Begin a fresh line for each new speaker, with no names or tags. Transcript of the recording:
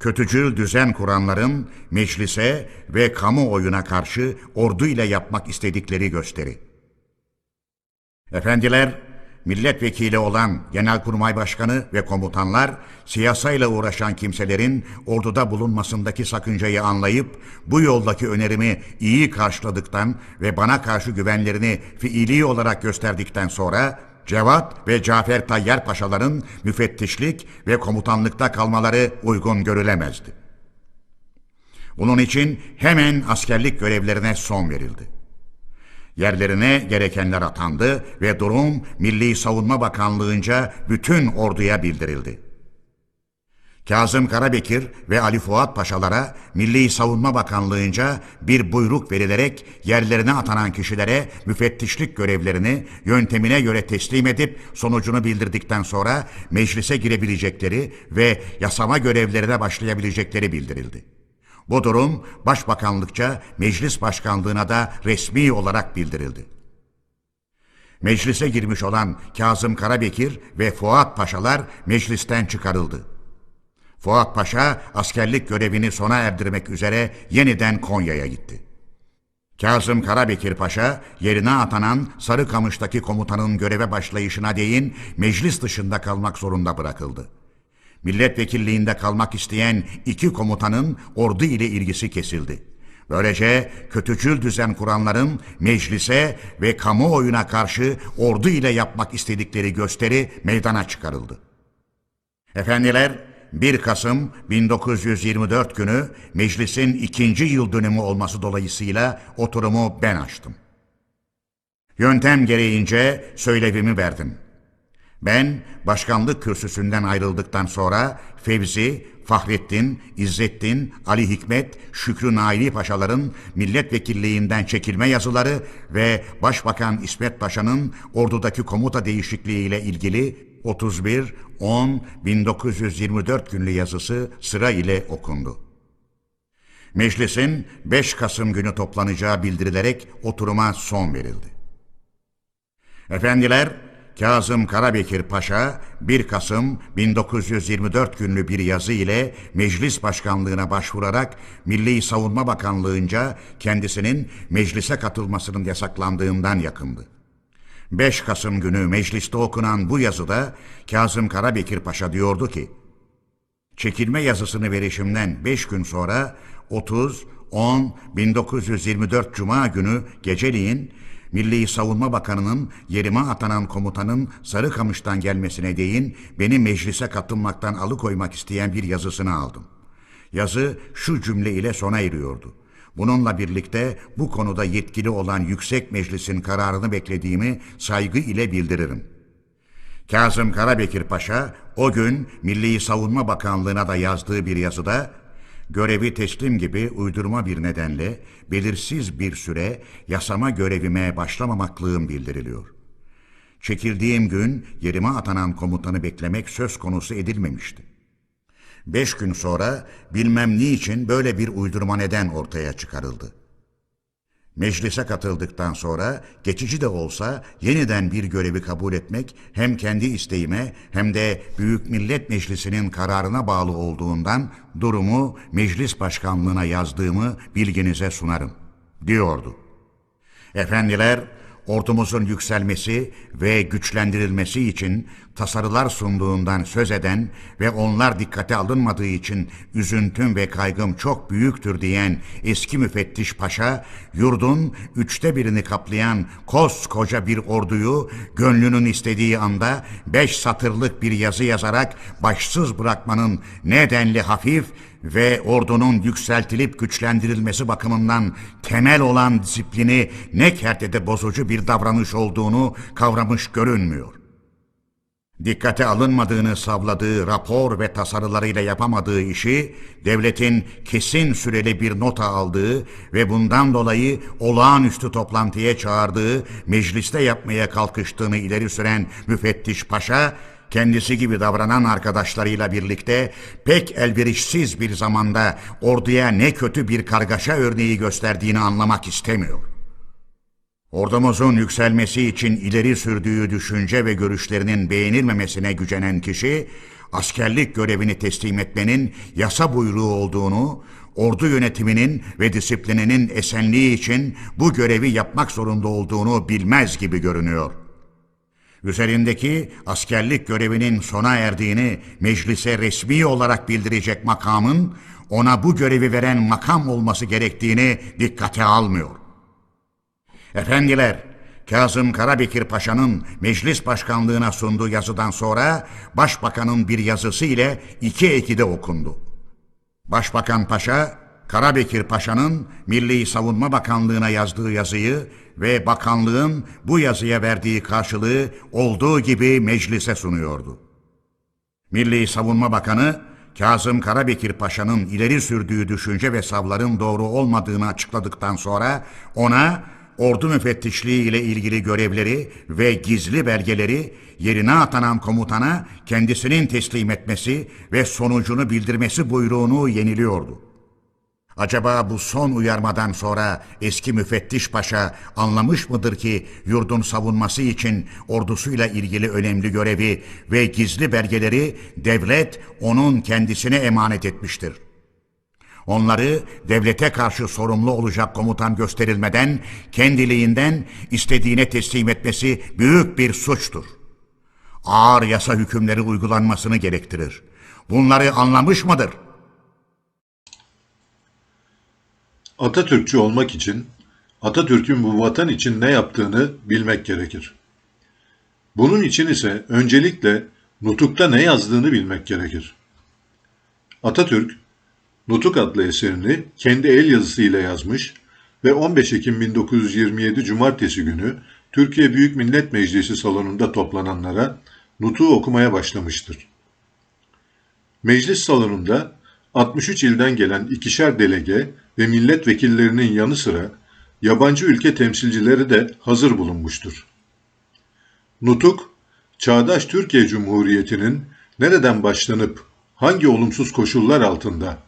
kötücül düzen kuranların meclise ve kamuoyuna karşı ordu ile yapmak istedikleri gösteri. Efendiler, milletvekili olan Genelkurmay Başkanı ve komutanlar siyasayla uğraşan kimselerin orduda bulunmasındaki sakıncayı anlayıp bu yoldaki önerimi iyi karşıladıktan ve bana karşı güvenlerini fiili olarak gösterdikten sonra Cevat ve Cafer Tayyar Paşaların müfettişlik ve komutanlıkta kalmaları uygun görülemezdi. Bunun için hemen askerlik görevlerine son verildi. Yerlerine gerekenler atandı ve durum Milli Savunma Bakanlığı'nca bütün orduya bildirildi. Kazım Karabekir ve Ali Fuat Paşalara Milli Savunma Bakanlığı'nca bir buyruk verilerek yerlerine atanan kişilere müfettişlik görevlerini yöntemine göre teslim edip sonucunu bildirdikten sonra meclise girebilecekleri ve yasama görevlerine başlayabilecekleri bildirildi. Bu durum Başbakanlıkça Meclis Başkanlığına da resmi olarak bildirildi. Meclise girmiş olan Kazım Karabekir ve Fuat Paşalar meclisten çıkarıldı. Fuat Paşa askerlik görevini sona erdirmek üzere yeniden Konya'ya gitti. Kazım Karabekir Paşa yerine atanan Sarıkamış'taki komutanın göreve başlayışına değin meclis dışında kalmak zorunda bırakıldı. Milletvekilliğinde kalmak isteyen iki komutanın ordu ile ilgisi kesildi. Böylece kötücül düzen kuranların meclise ve kamuoyuna karşı ordu ile yapmak istedikleri gösteri meydana çıkarıldı. Efendiler, 1 Kasım 1924 günü meclisin ikinci yıl dönümü olması dolayısıyla oturumu ben açtım. Yöntem gereğince söylevimi verdim. Ben başkanlık kürsüsünden ayrıldıktan sonra Fevzi, Fahrettin, İzzettin, Ali Hikmet, Şükrü Naili Paşaların milletvekilliğinden çekilme yazıları ve Başbakan İsmet Paşa'nın ordudaki komuta değişikliğiyle ilgili 31 10 1924 günlü yazısı sıra ile okundu. Meclisin 5 Kasım günü toplanacağı bildirilerek oturuma son verildi. Efendiler, Kazım Karabekir Paşa 1 Kasım 1924 günlü bir yazı ile meclis başkanlığına başvurarak Milli Savunma Bakanlığı'nca kendisinin meclise katılmasının yasaklandığından yakındı. 5 Kasım günü mecliste okunan bu yazıda Kazım Karabekir Paşa diyordu ki, Çekilme yazısını verişimden 5 gün sonra 30 10 1924 Cuma günü geceliğin Milli Savunma Bakanı'nın yerime atanan komutanın Sarıkamış'tan gelmesine değin beni meclise katılmaktan alıkoymak isteyen bir yazısını aldım. Yazı şu cümle ile sona eriyordu. Bununla birlikte bu konuda yetkili olan Yüksek Meclis'in kararını beklediğimi saygı ile bildiririm. Kazım Karabekir Paşa o gün Milli Savunma Bakanlığı'na da yazdığı bir yazıda görevi teslim gibi uydurma bir nedenle belirsiz bir süre yasama görevime başlamamaklığım bildiriliyor. Çekildiğim gün yerime atanan komutanı beklemek söz konusu edilmemişti. Beş gün sonra bilmem niçin böyle bir uydurma neden ortaya çıkarıldı. Meclise katıldıktan sonra geçici de olsa yeniden bir görevi kabul etmek hem kendi isteğime hem de Büyük Millet Meclisi'nin kararına bağlı olduğundan durumu meclis başkanlığına yazdığımı bilginize sunarım, diyordu. Efendiler, ordumuzun yükselmesi ve güçlendirilmesi için tasarılar sunduğundan söz eden ve onlar dikkate alınmadığı için üzüntüm ve kaygım çok büyüktür diyen eski müfettiş paşa, yurdun üçte birini kaplayan koskoca bir orduyu gönlünün istediği anda beş satırlık bir yazı yazarak başsız bırakmanın nedenli hafif ve ordunun yükseltilip güçlendirilmesi bakımından temel olan disiplini ne kertede bozucu bir davranış olduğunu kavramış görünmüyor. Dikkate alınmadığını savladığı rapor ve tasarılarıyla yapamadığı işi devletin kesin süreli bir nota aldığı ve bundan dolayı olağanüstü toplantıya çağırdığı mecliste yapmaya kalkıştığını ileri süren müfettiş paşa kendisi gibi davranan arkadaşlarıyla birlikte pek elverişsiz bir zamanda orduya ne kötü bir kargaşa örneği gösterdiğini anlamak istemiyor. Ordumuzun yükselmesi için ileri sürdüğü düşünce ve görüşlerinin beğenilmemesine gücenen kişi, askerlik görevini teslim etmenin yasa buyruğu olduğunu, ordu yönetiminin ve disiplininin esenliği için bu görevi yapmak zorunda olduğunu bilmez gibi görünüyor. Üzerindeki askerlik görevinin sona erdiğini meclise resmi olarak bildirecek makamın ona bu görevi veren makam olması gerektiğini dikkate almıyor. Efendiler, Kazım Karabekir Paşa'nın meclis başkanlığına sunduğu yazıdan sonra başbakanın bir yazısı ile iki ekide okundu. Başbakan Paşa, Karabekir Paşa'nın Milli Savunma Bakanlığı'na yazdığı yazıyı ve bakanlığın bu yazıya verdiği karşılığı olduğu gibi meclise sunuyordu. Milli Savunma Bakanı, Kazım Karabekir Paşa'nın ileri sürdüğü düşünce ve savların doğru olmadığını açıkladıktan sonra ona ordu müfettişliği ile ilgili görevleri ve gizli belgeleri yerine atanan komutana kendisinin teslim etmesi ve sonucunu bildirmesi buyruğunu yeniliyordu. Acaba bu son uyarmadan sonra eski müfettiş paşa anlamış mıdır ki yurdun savunması için ordusuyla ilgili önemli görevi ve gizli belgeleri devlet onun kendisine emanet etmiştir. Onları devlete karşı sorumlu olacak komutan gösterilmeden kendiliğinden istediğine teslim etmesi büyük bir suçtur. Ağır yasa hükümleri uygulanmasını gerektirir. Bunları anlamış mıdır?''
Atatürkçü olmak için Atatürk'ün bu vatan için ne yaptığını bilmek gerekir. Bunun için ise öncelikle Nutuk'ta ne yazdığını bilmek gerekir. Atatürk, Nutuk adlı eserini kendi el yazısıyla yazmış ve 15 Ekim 1927 Cumartesi günü Türkiye Büyük Millet Meclisi salonunda toplananlara Nutuk'u okumaya başlamıştır. Meclis salonunda 63 ilden gelen ikişer delege ve milletvekillerinin yanı sıra yabancı ülke temsilcileri de hazır bulunmuştur. Nutuk, çağdaş Türkiye Cumhuriyeti'nin nereden başlanıp hangi olumsuz koşullar altında,